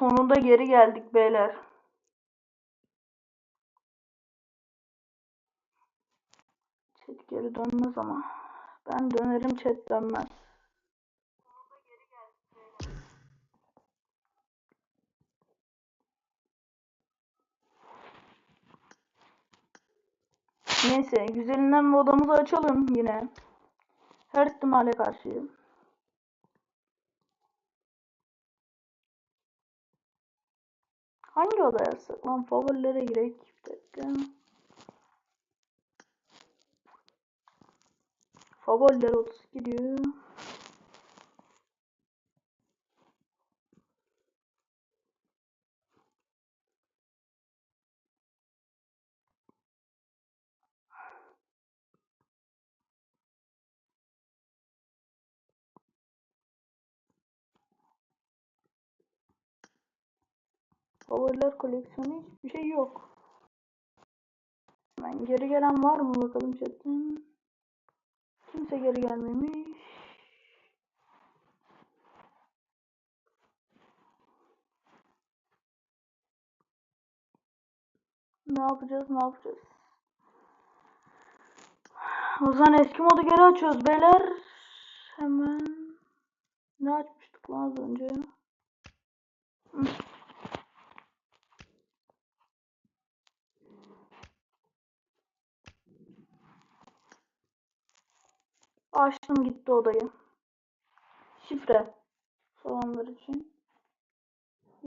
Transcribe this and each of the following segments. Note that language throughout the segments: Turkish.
Sonunda geri geldik beyler. Chat geri dönmez ama. Ben dönerim chat dönmez. Neyse güzelinden odamızı açalım yine. Her ihtimale karşı. Hangi oda yazsak lan? Favorilere girek. Bir dakika. Favoriler 32 diyor. Favoriler koleksiyonu hiçbir şey yok. Hemen geri gelen var mı bakalım chatten. Kimse geri gelmemiş. Ne yapacağız ne yapacağız? O zaman eski modu geri açıyoruz beyler. Hemen. Ne açmıştık lan az önce? Açtım gitti odayı. Şifre falanlar için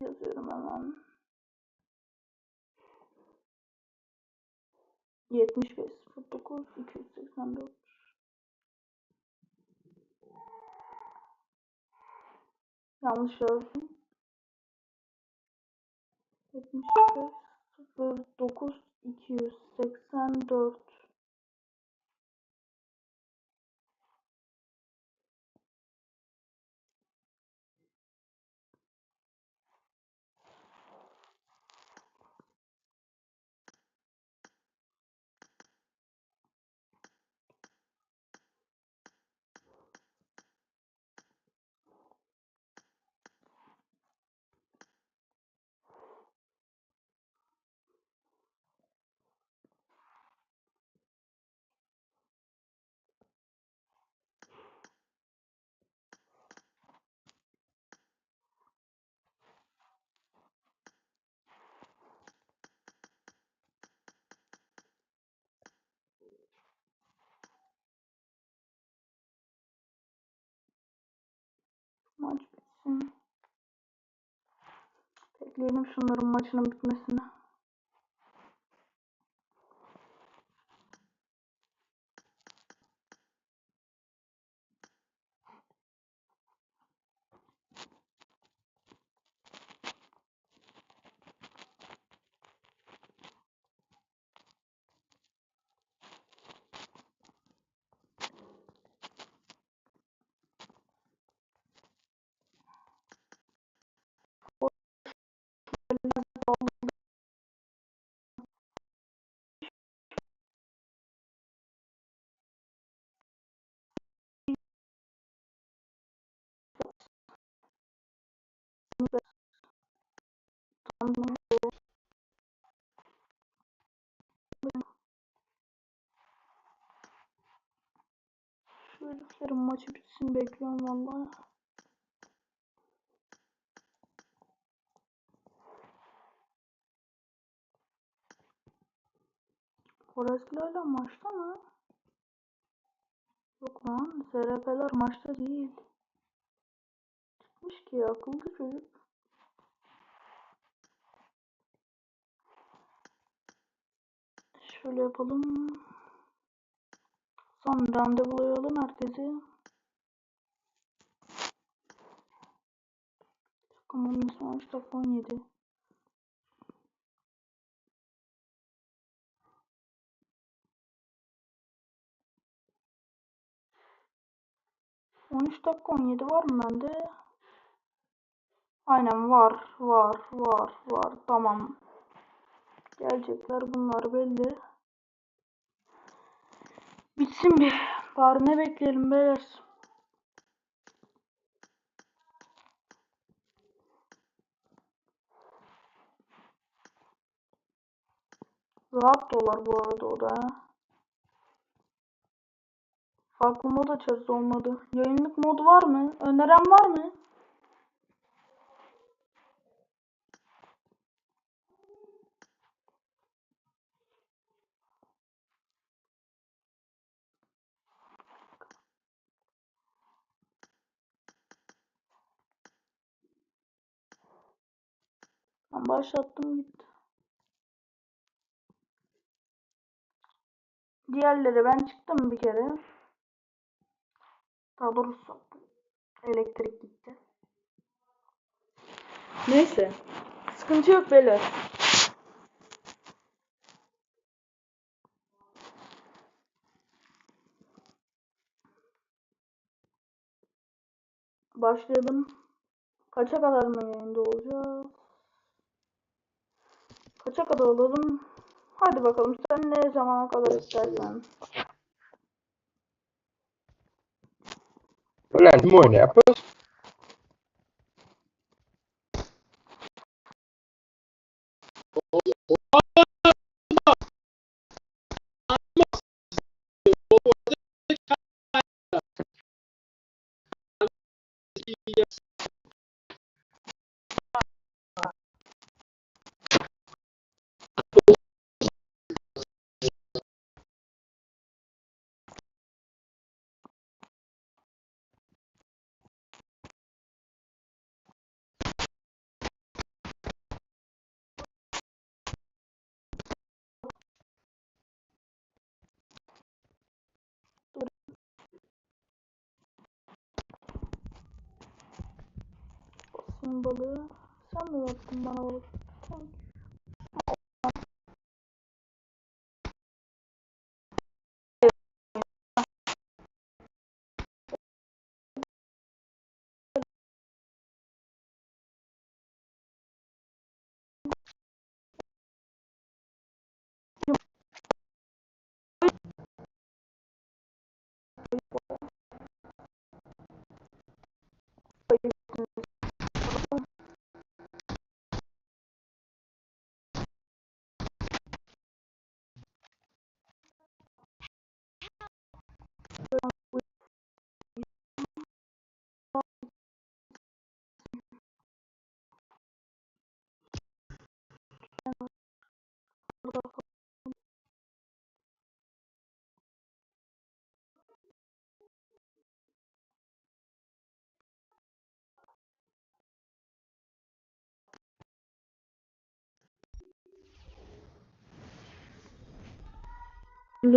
yazıyorum hemen. 75 09 284 Yanlış yazdım. 75 09 284 Maç bitsin. Bekleyelim şunların maçının bitmesini. Heriflerin maçı bitsin bekliyorum vallahi. Forest'le hala maçta mı? Yok lan. SRP'ler maçta değil. Çıkmış ki akıllı çocuk. Şöyle yapalım. Son randevulayalım herkesi. Takımın son dakika 17. On üç dakika on yedi var mı bende? Aynen var var var var tamam. Gelecekler bunlar belli. Bitsin bir. Bari ne bekleyelim beyler. Rahat dolar bu arada o da. Farklı mod açarız olmadı. Yayınlık mod var mı? Öneren var mı? Başlattım gitti. Diğerleri ben çıktım bir kere. Daha doğrusu elektrik gitti. Neyse. Sıkıntı yok beyler. Başlayalım. Kaça kadar mı yayında olacağız? Kaça kadar olalım? Hadi bakalım sen ne zamana kadar istersen. Voilà, mooi, hè? Pas. Balığı. Sen mi yaptın bana balık? Sen-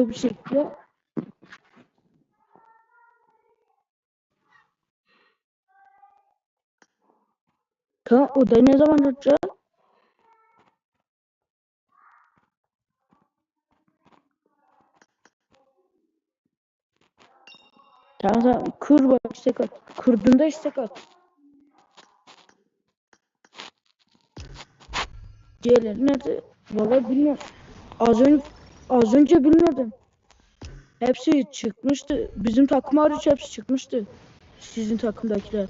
bir şekilde Kanka odayı ne zaman açacağız? Tamam tamam kır bak istek at. Kırdığında istek at. Diğerleri nerede? Vallahi bilmiyorum. Az önce az önce bilmiyordum. Hepsi çıkmıştı. Bizim takım hariç hepsi çıkmıştı. Sizin takımdakiler.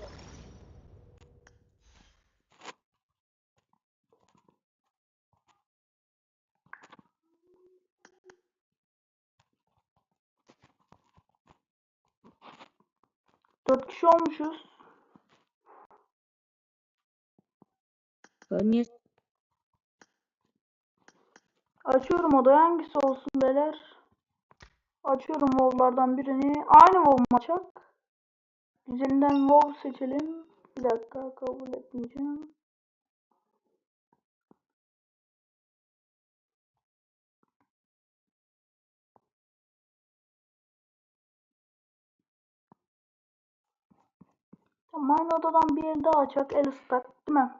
Dört kişi olmuşuz. Ben niye Açıyorum odayı hangisi olsun beyler? Açıyorum WoW'lardan birini. Aynı WoW mu açak? Güzelinden WoW seçelim. Bir dakika kabul etmeyeceğim. Aynı odadan bir el daha açak. El ıslak değil mi?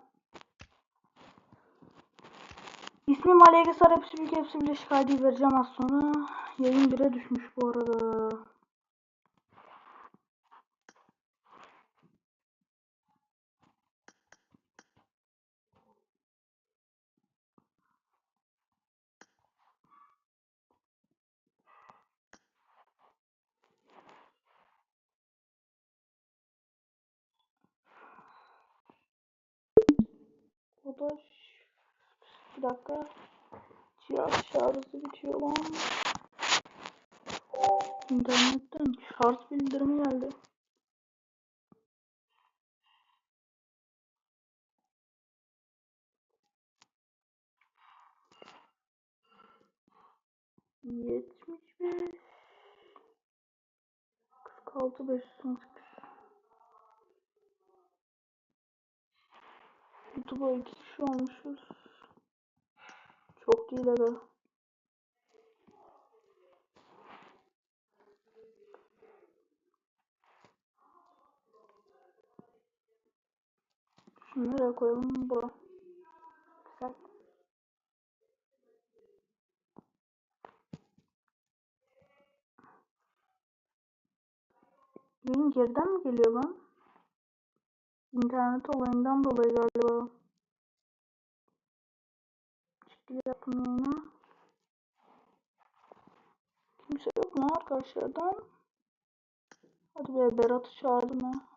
İsmim Ali Egesar. Hepsi büyük hepsi birleşik ID vereceğim az sonra. Yayın 1'e düşmüş bu arada. O da ş- bir dakika. Ya şarjı bitiyor lan. İnternetten şarj bildirimi geldi. Yetmiş beş. Kırk altı beş. YouTube'a iki kişi olmuşuz. Çok değil aga. Nereye koyalım? Bura. Güzel. Yayın geriden mi geliyor lan? İnternet olayından dolayı galiba. Ciddi yaptım yayını. Kimse yok mu arkadaşlardan? Hadi be Berat'ı çağırdım ha.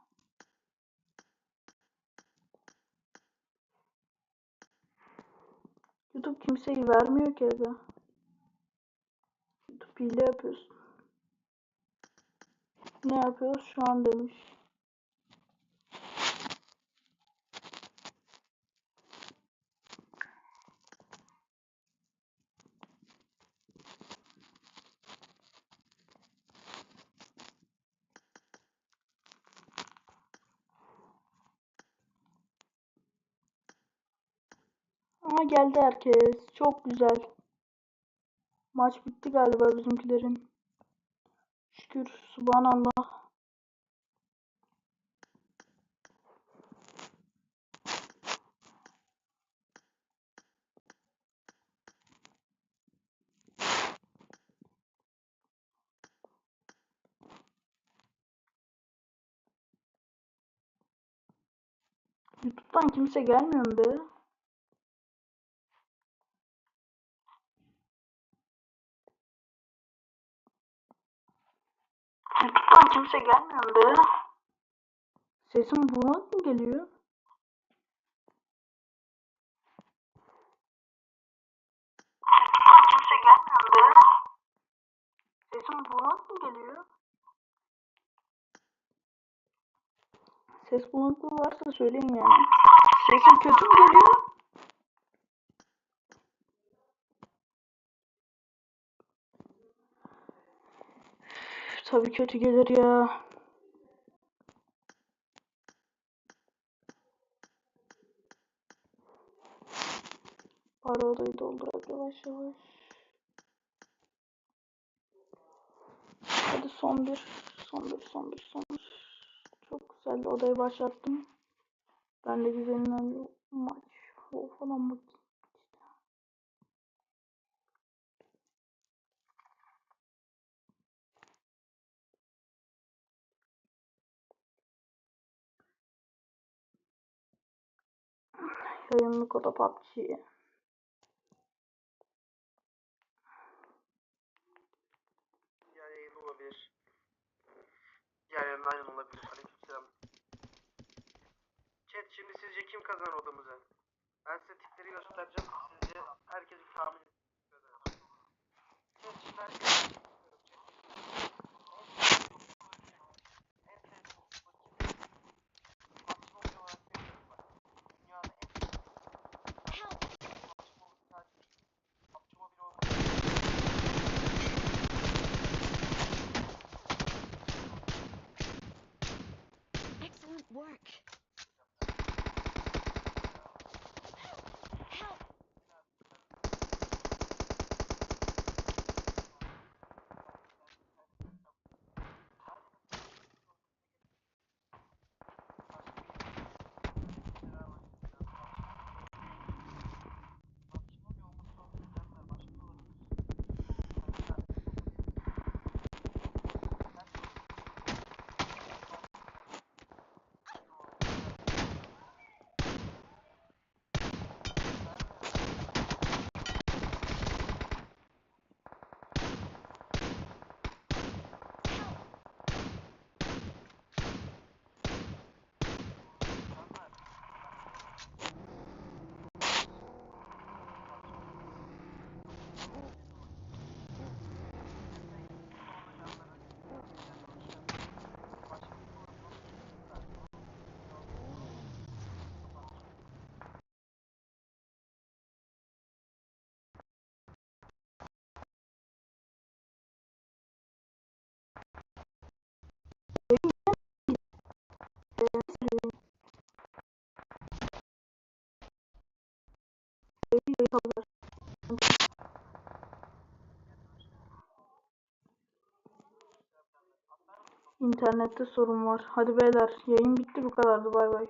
YouTube kimseyi vermiyor ki eve. YouTube hile yapıyorsun. Ne yapıyoruz şu an demiş. Aa geldi herkes. Çok güzel. Maç bitti galiba bizimkilerin. Şükür. Subhanallah. YouTube'dan kimse gelmiyor mu be? YouTube'dan kimse gelmiyor be? Sesim bulanık mı geliyor? YouTube'dan kimse gelmiyor be? Sesim bulanık mı geliyor? Ses bulanıklığı varsa söyleyin yani. Sesim kötü mü geliyor? Üf, Tabii kötü gelir ya. Para odayı doldurak yavaş yavaş. Hadi son bir, son bir, son bir, son bir. Çok güzel odayı başlattım. Ben de güzelinden maç o falan bakayım. PUBG. Diğer yayın olabilir. Diğer yayın aynen olabilir. Aleykümselam. Chat şimdi sizce kim kazanır odamızı? Ben size tipleri göstereceğim. Sizce İnternette sorun var. Hadi beyler yayın bitti bu kadardı bay bay.